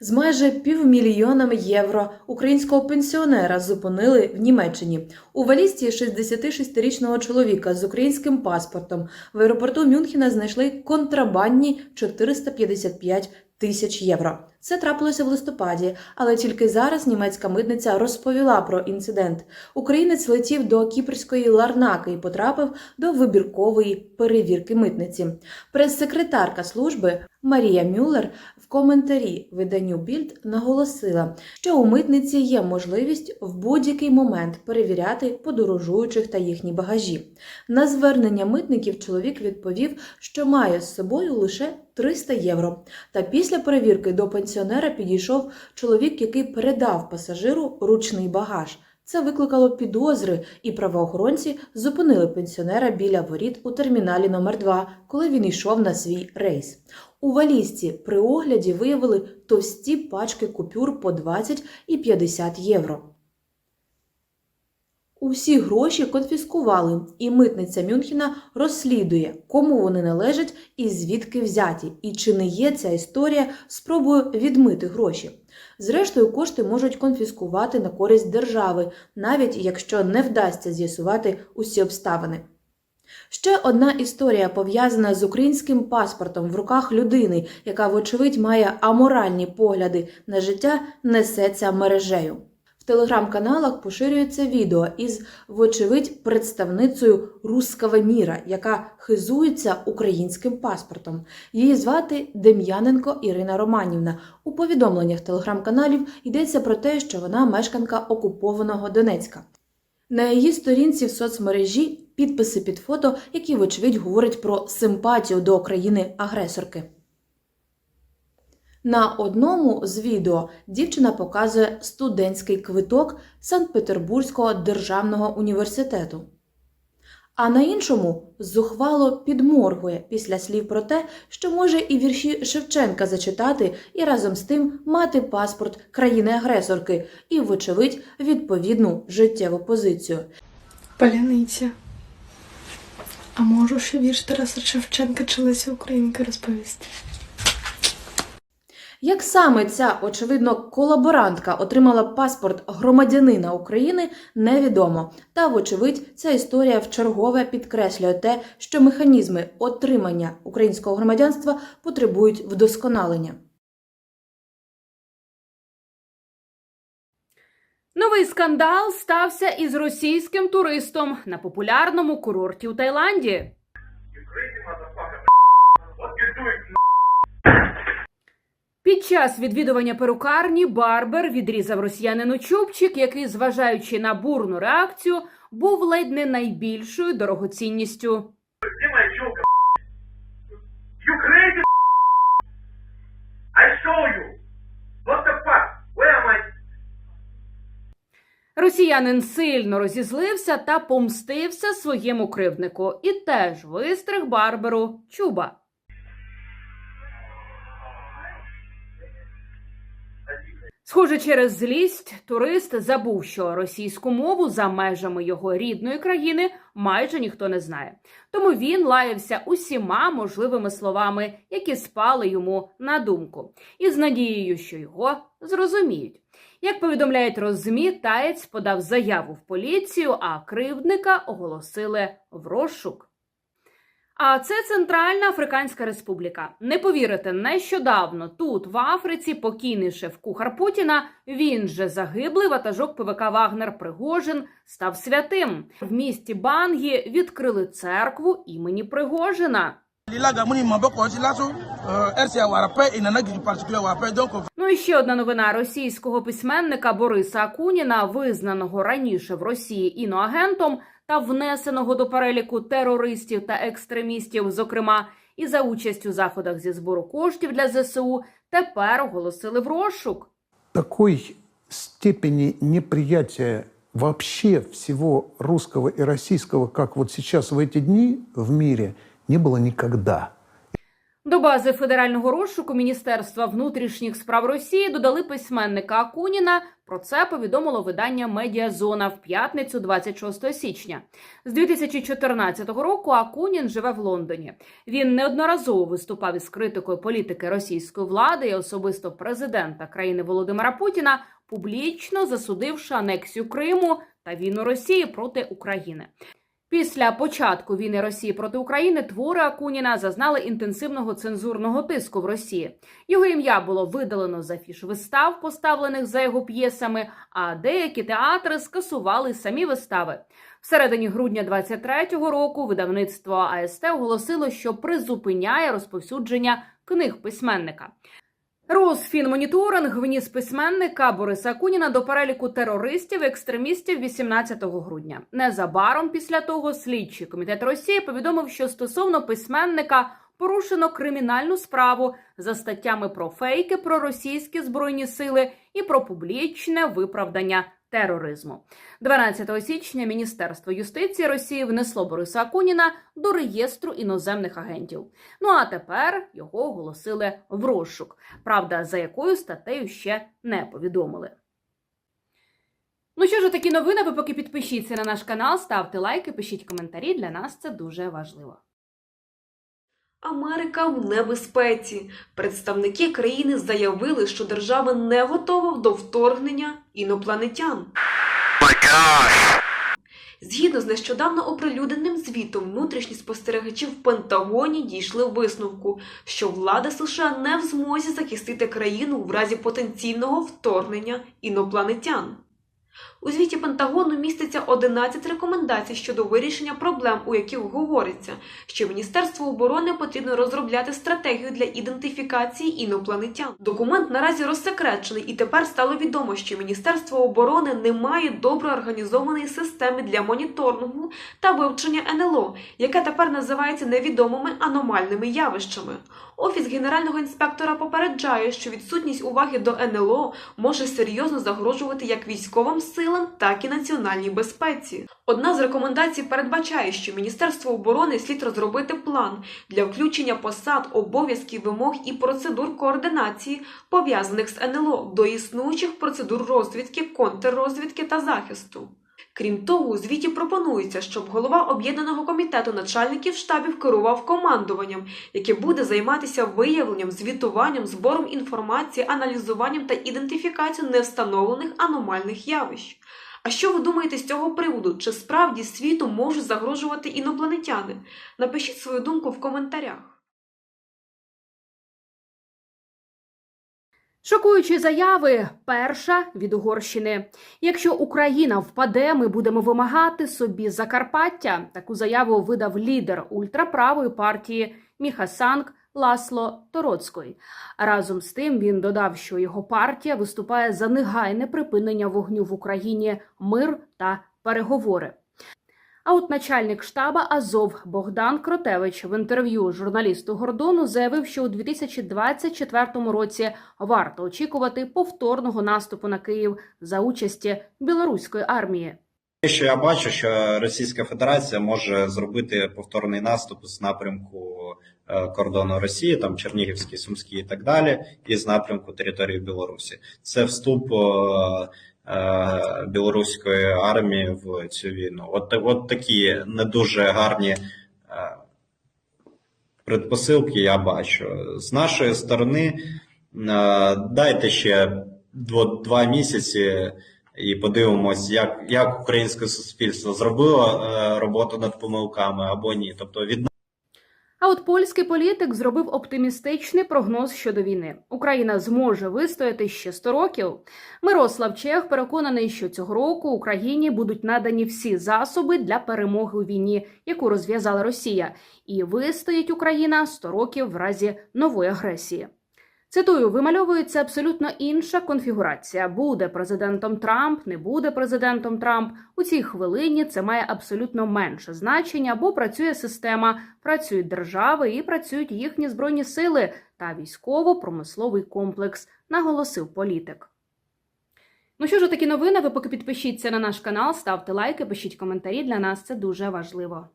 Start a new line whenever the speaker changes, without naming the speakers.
З майже півмільйоном євро українського пенсіонера зупинили в Німеччині. У валізці 66-річного чоловіка з українським паспортом в аеропорту Мюнхена знайшли контрабандні 455 тисяч євро. Це трапилося в листопаді, але тільки зараз німецька митниця розповіла про інцидент. Українець летів до кіпрської Ларнаки і потрапив до вибіркової перевірки митниці. Прес-секретарка служби Марія Мюллер в коментарі виданню Більд наголосила, що у митниці є можливість в будь-який момент перевіряти подорожуючих та їхні багажі. На звернення митників чоловік відповів, що має з собою лише 300 євро. Та після перевірки до пенсіонера підійшов чоловік, який передав пасажиру ручний багаж. Це викликало підозри, і правоохоронці зупинили пенсіонера біля воріт у терміналі номер 2 коли він йшов на свій рейс. У валізці при огляді виявили товсті пачки купюр по 20 і 50 євро. Усі гроші конфіскували, і митниця Мюнхена розслідує, кому вони належать і звідки взяті, і чи не є ця історія спробою відмити гроші. Зрештою, кошти можуть конфіскувати на користь держави, навіть якщо не вдасться з'ясувати усі обставини. Ще одна історія пов'язана з українським паспортом в руках людини, яка, вочевидь, має аморальні погляди на життя, несеться мережею. Телеграм-каналах поширюється відео із, вочевидь, представницею руского міра, яка хизується українським паспортом. Її звати Дем'яненко Ірина Романівна. У повідомленнях телеграм-каналів йдеться про те, що вона мешканка окупованого Донецька. На її сторінці в соцмережі підписи під фото, які, вочевидь, говорять про симпатію до країни-агресорки. На одному з відео дівчина показує студентський квиток Санкт-Петербурзького державного університету. А на іншому зухвало підморгує після слів про те, що може і вірші Шевченка зачитати і разом з тим мати паспорт країни-агресорки і, вочевидь, відповідну життєву позицію.
Паляниця. А можу ще вірш Тараса Шевченка чи Лесі Українки розповісти?
Як саме ця, очевидно, колаборантка отримала паспорт громадянина України, невідомо. Та, вочевидь, ця історія вчергове підкреслює те, що механізми отримання українського громадянства потребують вдосконалення.
Новий скандал стався із російським туристом на популярному курорті у Таїланді. Під час відвідування перукарні Барбер відрізав росіянину чубчик, який, зважаючи на бурну реакцію, був ледь не найбільшою дорогоцінністю.
Где моя челка? You crazy? I show you. What the fuck? Where am I?
Росіянин сильно розізлився та помстився своєму кривднику і теж вистриг Барберу чуба. Схоже, через злість турист забув, що російську мову за межами його рідної країни майже ніхто не знає. Тому він лаявся усіма можливими словами, які спали йому на думку, і з надією, що його зрозуміють. Як повідомляють роззмі, таєць подав заяву в поліцію, а кривдника оголосили в розшук. А це Центральна Африканська Республіка. Не повірите, нещодавно тут, в Африці, покійний шеф-кухар Путіна, він же загиблий ватажок ПВК Вагнер Пригожин, став святим. В місті Бангі відкрили церкву імені Пригожина.
donc
Ну і ще одна новина російського письменника Бориса Акуніна, визнаного раніше в Росії іноагентом та внесеного до переліку терористів та екстремістів, зокрема і за участь у заходах зі збору коштів для ЗСУ, тепер оголосили в розшук.
Такої степені неприяття вообще всего русского и российского, как вот сейчас в эти дни в мире, не было никогда.
До бази федерального розшуку Міністерства внутрішніх справ Росії додали письменника Акуніна. Про це повідомило видання Медіазона в п'ятницю, 26 січня. З 2014 року Акунін живе в Лондоні. Він неодноразово виступав із критикою політики російської влади і особисто президента країни Володимира Путіна, публічно засудивши анексію Криму та війну Росії проти України. Після початку війни Росії проти України твори Акуніна зазнали інтенсивного цензурного тиску в Росії. Його ім'я було видалено з афіш вистав, поставлених за його п'єсами, а деякі театри скасували самі вистави. Всередині грудня 23-го року видавництво АСТ оголосило, що призупиняє розповсюдження книг письменника. Росфінмоніторинг вніс письменника Бориса Куніна до переліку терористів екстремістів 18 грудня. Незабаром після того слідчий комітет Росії повідомив, що стосовно письменника порушено кримінальну справу за статтями про фейки про російські збройні сили і про публічне виправдання тероризму. 12 січня Міністерство юстиції Росії внесло Бориса Акуніна до реєстру іноземних агентів. Ну а тепер його оголосили в розшук. Правда, за якою статтею ще не повідомили. Ну що ж, такі новини. Ви поки підпишіться на наш канал, ставте лайки, пишіть коментарі. Для нас це дуже важливо.
Америка в небезпеці. Представники країни заявили, що держава не готова до вторгнення інопланетян. Згідно з нещодавно оприлюдненим звітом, внутрішні спостерігачі в Пентагоні дійшли висновку, що влада США не в змозі захистити країну в разі потенційного вторгнення інопланетян. У звіті Пентагону міститься 11 рекомендацій щодо вирішення проблем, у яких говориться, що Міністерству оборони потрібно розробляти стратегію для ідентифікації інопланетян. Документ наразі розсекречений, і тепер стало відомо, що Міністерство оборони не має добре організованої системи для моніторингу та вивчення НЛО, яке тепер називається невідомими аномальними явищами. Офіс генерального інспектора попереджає, що відсутність уваги до НЛО може серйозно загрожувати як військовим силам, так і національній безпеці. Одна з рекомендацій передбачає, що Міністерство оборони слід розробити план для включення посад, обов'язків, вимог і процедур координації, пов'язаних з НЛО до існуючих процедур розвідки, контррозвідки та захисту. Крім того, у звіті пропонується, щоб голова об'єднаного комітету начальників штабів керував командуванням, яке буде займатися виявленням, звітуванням, збором інформації, аналізуванням та ідентифікацією невстановлених аномальних явищ. А що ви думаєте з цього приводу? Чи справді світу можуть загрожувати інопланетяни? Напишіть свою думку в коментарях.
Шокуючі заяви. Перша від Угорщини. Якщо Україна впаде, ми будемо вимагати собі Закарпаття. Таку заяву видав лідер ультраправої партії Міхасанг Ласло Тороцький. Разом з тим він додав, що його партія виступає за негайне припинення вогню в Україні, мир та переговори. А от начальник штаба Азов Богдан Кротевич в інтерв'ю журналісту Гордону заявив, що у 2024 році варто очікувати повторного наступу на Київ за участі білоруської армії.
Що я бачу, що Російська Федерація може зробити повторний наступ з напрямку е, кордону Росії, там Чернігівський, Сумський і так далі, і з напрямку території Білорусі. Це вступ е, білоруської армії в цю війну. От, от такі не дуже гарні е, предпосилки я бачу. З нашої сторони, е, дайте ще два місяці і подивимось, як, як українське суспільство зробило е, роботу над помилками або ні. Тобто від
А от польський політик зробив оптимістичний прогноз щодо війни. Україна зможе вистояти ще 100 років. Мирослав Чех переконаний, що цього року Україні будуть надані всі засоби для перемоги у війні, яку розв'язала Росія, і вистоїть Україна 100 років в разі нової агресії. Цитую, вимальовується абсолютно інша конфігурація. Буде президентом Трамп, не буде президентом Трамп. У цій хвилині це має абсолютно менше значення, бо працює система, працюють держави і працюють їхні збройні сили та військово-промисловий комплекс, наголосив політик. Ну що ж, такі новини. Ви поки підпишіться на наш канал, ставте лайки, пишіть коментарі. Для нас це дуже важливо.